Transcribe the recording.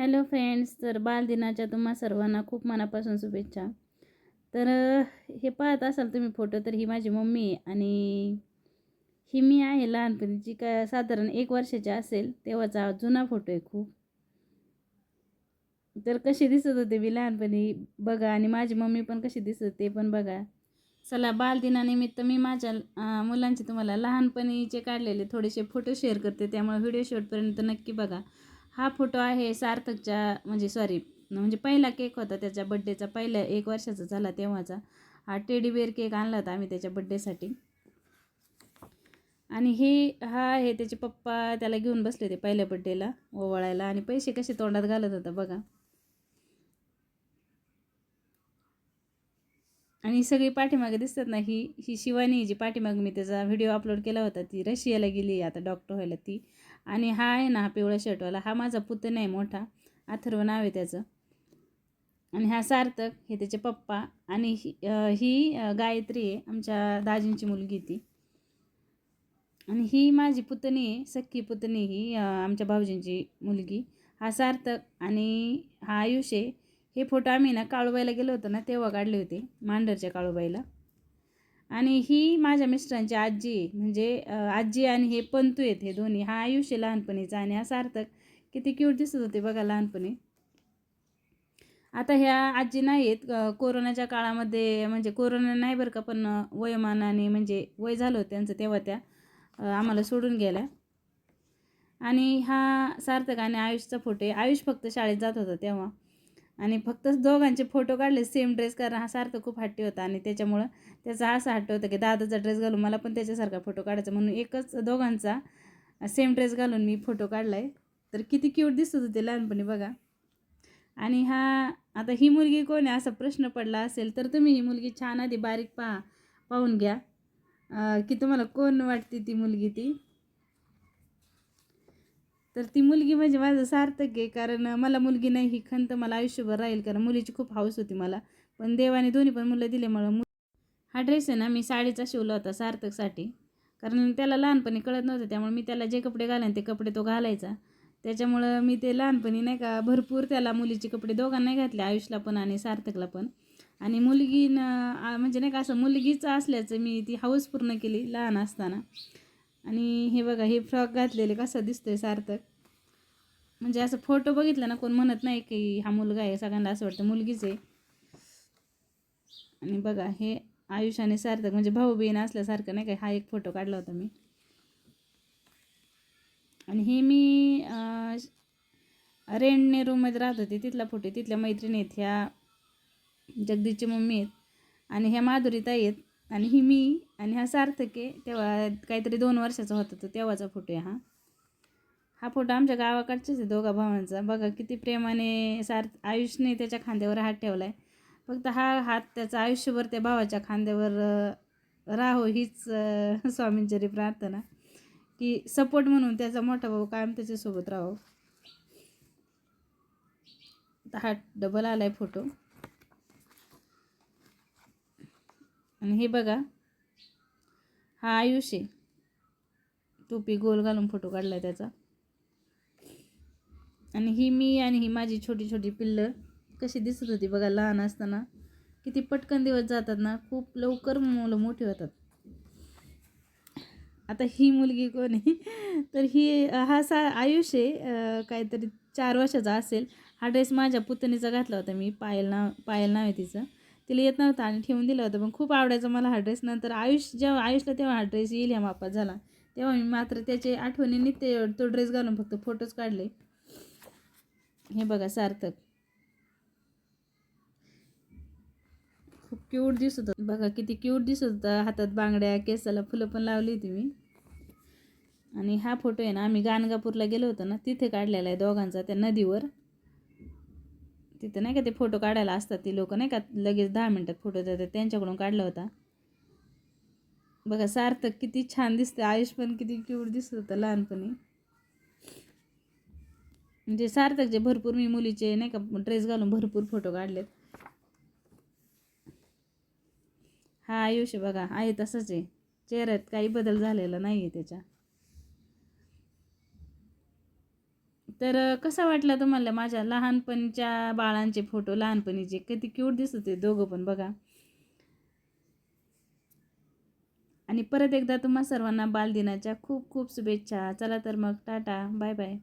Hello friends तर बालदिनाच्या तुम्हा सर्वांना खूप मनापासून शुभेच्छा. तर हे पाहत असाल तुम्ही फोटो तर ही माझी मम्मी आहे आणि ही मी आहे लहानपणीची का साधारण एक वर्षाची असेल तेव्हाचा जुना फोटो आहे खूप. तर कशी दिसत होते मी लहानपणी बघा आणि माझी मम्मी पण कशी दिसत होते ते पण बघा. चला बालदिनानिमित्त मी माझ्या मुलांचे तुम्हाला लहानपणीचे काढलेले थोडेसे फोटो शेअर करते त्यामुळे व्हिडिओ शेवटपर्यंत नक्की बघा. हा फोटो आहे सार्थकच्या म्हणजे सॉरी म्हणजे पहिला केक होता त्याच्या बड्डेचा पहिल्या एक वर्षाचा झाला तेव्हाचा. हा टेडी बेअर केक आणला होता आम्ही त्याच्या बड्डेसाठी आणि हे हा आहे त्याचे पप्पा त्याला घेऊन बसले होते पहिल्या बड्डेला ओवाळायला. आणि पैसे कसे तोंडात घालत होता बघा. आणि सगळी पाठीमागे दिसतात ना ही ही शिवानी जी पाठीमागे मी त्याचा व्हिडिओ अपलोड केला होता ती रशियाला गेली आता डॉक्टर व्हायला ती. आणि हा आहे ना हा पिवळा शर्टवाला. हा माझा पुतण आहे मोठा. अथर्व नाव आहे त्याचं. आणि हा सार्थक हे त्याचे पप्पा. आणि ही ही गायत्री आहे आमच्या दाजींची मुलगी ती. आणि ही माझी पुतणी आहे सख्खी पुतणी ही आमच्या भाऊजींची मुलगी. हा सार्थक आणि हा आयुष आहे. हे फोटो आम्ही ना काळूबाईला गेलो होतो ना तेव्हा काढले होते मांडरच्या काळूबाईला. आणि ही माझ्या मिस्टरांची आजी म्हणजे आजी आणि हे पंतू आहेत हे दोन्ही. हा आयुष्य लहानपणीचा आणि हा सार्थक. किती क्यूट दिसत होते बघा लहानपणी. आता ह्या आजी नाही आहेत. कोरोनाच्या काळामध्ये म्हणजे कोरोना नाही बरं का पण वयमानाने म्हणजे वय झालं होतं त्यांचं तेव्हा त्या आम्हाला सोडून गेल्या. आणि हा सार्थक आणि आयुषचा फोटो आहे. आयुष फक्त शाळेत जात होता तेव्हा. आणि फक्त दोघांचे फोटो काढले सेम ड्रेस कारण हा सारखं खूप हट्टी होता आणि त्याच्यामुळं त्याचा असं हट्ट होतं की दादाचा ड्रेस घालून मला पण त्याच्यासारखा फोटो काढायचा. म्हणून एकच दोघांचा सेम ड्रेस घालून मी फोटो काढला आहे तर किती क्यूट दिसत होते लहानपणी बघा. आणि हा आता ही मुलगी कोण आहे असा प्रश्न पडला असेल तर तुम्ही ही मुलगी छान आधी बारीक पहा पाहून घ्या. की तुम्हाला कोण वाटते ती मुलगी ती? तर ती मुलगी म्हणजे माझं सार्थक आहे कारण मला मुलगी नाही ही खंत मला आयुष्यभर राहील कारण मुलीची खूप हाऊस होती मला. पण देवाने दोन्ही पण मुलं दिले मला मु हा ड्रेस आहे ना मी साडीचा शिवला होता सार्थकसाठी. कारण त्याला लहानपणी कळत नव्हतं त्यामुळे मी त्याला जे कपडे घालेन ते कपडे तो घालायचा. त्याच्यामुळं मी ते लहानपणी नाही का भरपूर त्याला मुलीचे कपडे दोघांनाही घातले आयुषला पण आणि सार्थकला पण. आणि मुलगीनं म्हणजे नाही का असं मुलगीचं असल्याचं मी ती हाऊस पूर्ण केली लहान असताना. आणि हे बघा हे फ्रॉक घातलेले कसं दिसतोय सार्थक. म्हणजे असं फोटो बघितला ना कोण म्हणत नाही की हा मुलगा आहे सगळ्यांना असं वाटतं मुलगीच आहे. आणि बघा हे आयुष्याने सार्थक म्हणजे भाऊ बहीण असल्यासारखं नाही काय हा एक फोटो काढला होता मी. आणि हे मी अं, रेंटने रूममध्ये राहत होते तिथला फोटो आहे. तिथल्या मैत्रिणी आहेत ह्या जगदीशची मम्मी आहेत. आणि ह्या माधुरीताई आहेत. आणि ही मी आणि हा सार्थक आहे. तेव्हा काहीतरी दोन वर्षाचा होता तो तेव्हाचा फोटो आहे हा. हा फोटो आमच्या गावाकडचाच आहे दोघा भावांचा. बघा किती प्रेमाने सार्थ आयुषने त्याच्या खांद्यावर हात ठेवला आहे फक्त हा हात त्याचा आयुष्यभर त्या भावाच्या खांद्यावर राहो हीच अं, स्वामींचरी प्रार्थना. की सपोर्ट म्हणून त्याचा मोठा भाऊ कायम त्याच्यासोबत राहो. हा डबल आला आहे फोटो आणि हे बघा हा आयुष आहे. टोपी गोल घालून फोटो काढला आहे त्याचा. आणि ही मी आणि ही माझी छोटी छोटी पिल्लं कशी दिसत होती बघा लहान असताना. किती पटकन दिवस जातात ना खूप लवकर मुलं मोठी होतात. आता ही मुलगी कोण आहे? तर ही हा सा आयुष आहे काहीतरी चार वर्षाचा असेल. हा ड्रेस माझ्या पुतणीचा घातला होता मी पायल नाव पायल नाव आहे तिचं. तिला येत नव्हतं आणि ठेवून दिलं होतं. पण खूप आवडायचं मला हा ड्रेस नंतर आयुष जेव्हा आयुषला तेव्हा हा ड्रेस येईल ह्या मापात झाला. तेव्हा मी मात्र त्याचे आठवणीने ते तो ड्रेस घालून फक्त फोटोज काढले. हे बघा सार्थक. खूप क्यूट दिसत होतं. बघा किती क्यूट दिसत होता. हातात बांगड्या केसाला फुलं पण लावली होती मी. आणि हा फोटो आहे ना आम्ही गाणगापूरला गेलो होतो ना तिथे काढलेला आहे दोघांचा त्या नदीवर. तिथं नाही का ते फोटो काढायला असतात ती लोक नाही का लगेच दहा मिनटात फोटो देतात त्यांच्याकडून काढला होता. बघा सार्थक किती छान दिसतं आयुष पण किती क्यूट दिसत होतं लहानपणी. म्हणजे सार्थकचे भरपूर मी मुलीचे नाही का ड्रेस घालून भरपूर फोटो काढलेत. हा आयुष्य बघा आहे तसंच आहे. चेहऱ्यात काही बदल झालेला नाही आहे त्याच्या. तर कसा वाटला तुम्हाला माझ्या लहानपणीच्या बाळांचे फोटो? लहानपणीचे. किती क्यूट दिसत होते दोघं पण बघा. आणि परत एकदा तुम्हा सर्वांना बालदिनाच्या खूप खूप शुभेच्छा. चला तर मग. टाटा. Bye bye.